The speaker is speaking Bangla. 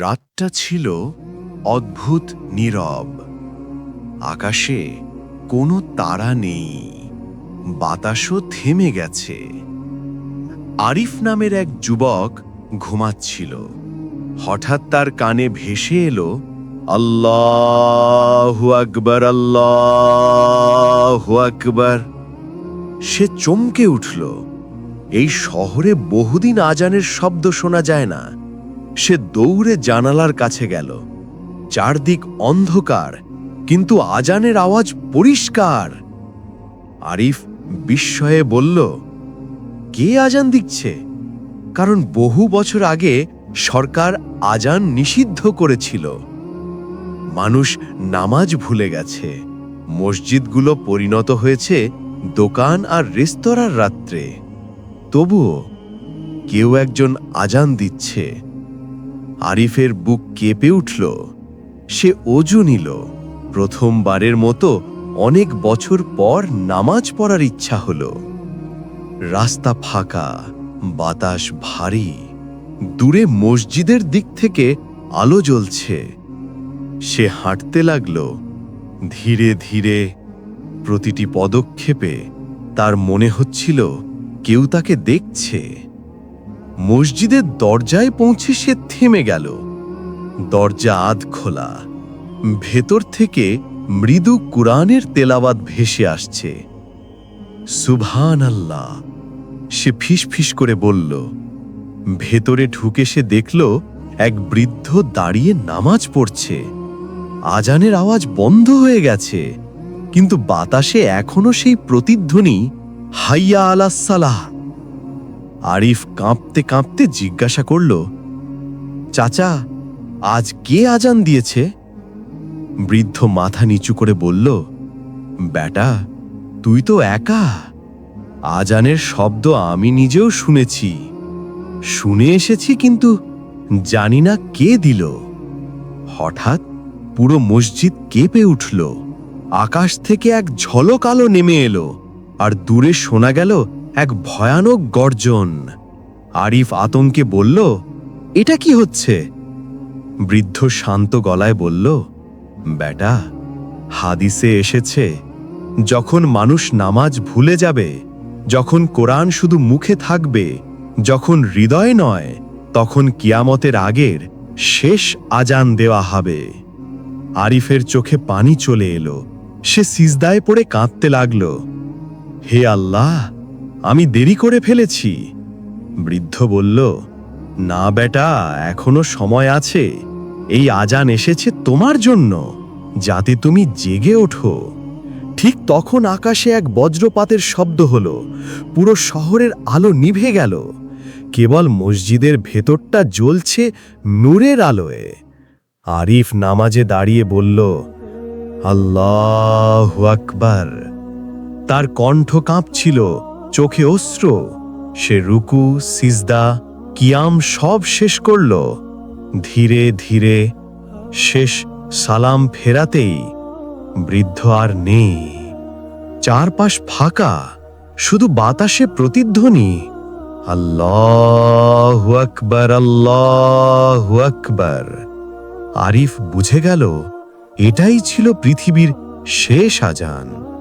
রাতটা ছিল অদ্ভুত নীরব। আকাশে কোনো তারা নেই। বাতাসও থেমে গেছে। আরিফ নামের এক যুবক ঘুমাচ্ছিল। হঠাৎ তার কানে ভেসে এলো, আল্লাহু আকবর আল্লাহু আকবর। সে চমকে উঠল। এই শহরে বহুদিন আজানের শব্দ শোনা যায় না। সে দৌড়ে জানালার কাছে গেল। চারদিক অন্ধকার, কিন্তু আজানের আওয়াজ পরিষ্কার। আরিফ বিস্ময়ে বলল, কে আজান দিচ্ছে? কারণ বহু বছর আগে সরকার আজান নিষিদ্ধ করেছিল। মানুষ নামাজ ভুলে গেছে। মসজিদগুলো পরিণত হয়েছে দোকান আর রেস্তোরাঁর রাত্রে। তবুও কেউ একজন আজান দিচ্ছে। আরিফের বুক কেঁপে উঠল। সে অজু নিল। প্রথমবারের মতো অনেক বছর পর নামাজ পড়ার ইচ্ছা হল। রাস্তা ফাঁকা, বাতাস ভারী, দূরে মসজিদের দিক থেকে আলো জ্বলছে। সে হাঁটতে লাগল। ধীরে ধীরে প্রতিটি পদক্ষেপে তার মনে হচ্ছিল কেউ তাকে দেখছে। মসজিদের দরজায় পৌঁছে সে থেমে গেল। দরজা আধ খোলা। ভেতর থেকে মৃদু কুরআনের তেলাওয়াত ভেসে আসছে। সুভান আল্লাহ সে ফিস করে বলল, ভেতরে ঢুকে সে দেখল এক বৃদ্ধ দাঁড়িয়ে নামাজ পড়ছে। আজানের আওয়াজ বন্ধ হয়ে গেছে, কিন্তু বাতাসে এখনও সেই প্রতিধ্বনি, হাইয়া আলাসালাহ আরিফ কাঁপতে কাঁপতে জিজ্ঞাসা করল, চাচা, আজ কে আজান দিয়েছে? বৃদ্ধ মাথা নিচু করে বলল, বেটা, তুই তো একা। আজানের শব্দ আমি নিজেও শুনেছি। শুনে এসেছি কিন্তু জানি না কে দিল। হঠাৎ পুরো মসজিদ কেঁপে উঠল। আকাশ থেকে এক ঝলক আলো নেমে এলো, আর দূরে শোনা গেল এক ভয়ানক গর্জন। আরিফ আতঙ্কে বলল, এটা কি হচ্ছে? বৃদ্ধ শান্ত গলায় বলল বেটা হাদিসে এসেছে, যখন মানুষ নামাজ ভুলে যাবে, যখন কোরআন শুধু মুখে থাকবে, যখন হৃদয় নয়, তখন কিয়ামতের আগের শেষ আজান দেওয়া হবে। আরিফের চোখে পানি চলে এলো। সে সিজদায় পড়ে কাঁদতে লাগল। হে আল্লাহ আমি দেরি করে ফেলেছি। বৃদ্ধ বলল, না বেটা, এখনও সময় আছে। এই আজান এসেছে তোমার জন্য, যাতে তুমি জেগে ওঠো। ঠিক তখন আকাশে এক বজ্রপাতের শব্দ হলো। পুরো শহরের আলো নিভে গেল। কেবল মসজিদের ভেতরটা জ্বলছে নূরের আলোয়। আরিফ নামাজে দাঁড়িয়ে বলল, আল্লাহ আকবার। তার কণ্ঠ কাঁপছিল। চোখে অস্ত্র সে রুকু, সিজদা, কিয়াম সব শেষ করল। ধীরে ধীরে শেষ সালাম ফেরাতেই বৃদ্ধ আর নেই। চারপাশ ফাঁকা, শুধু বাতাসে প্রতিধ্বনি। আল্লাহ আকবর আল্লাহ আকবর। আরিফ বুঝে গেল, এটাই ছিল পৃথিবীর শেষ আজান।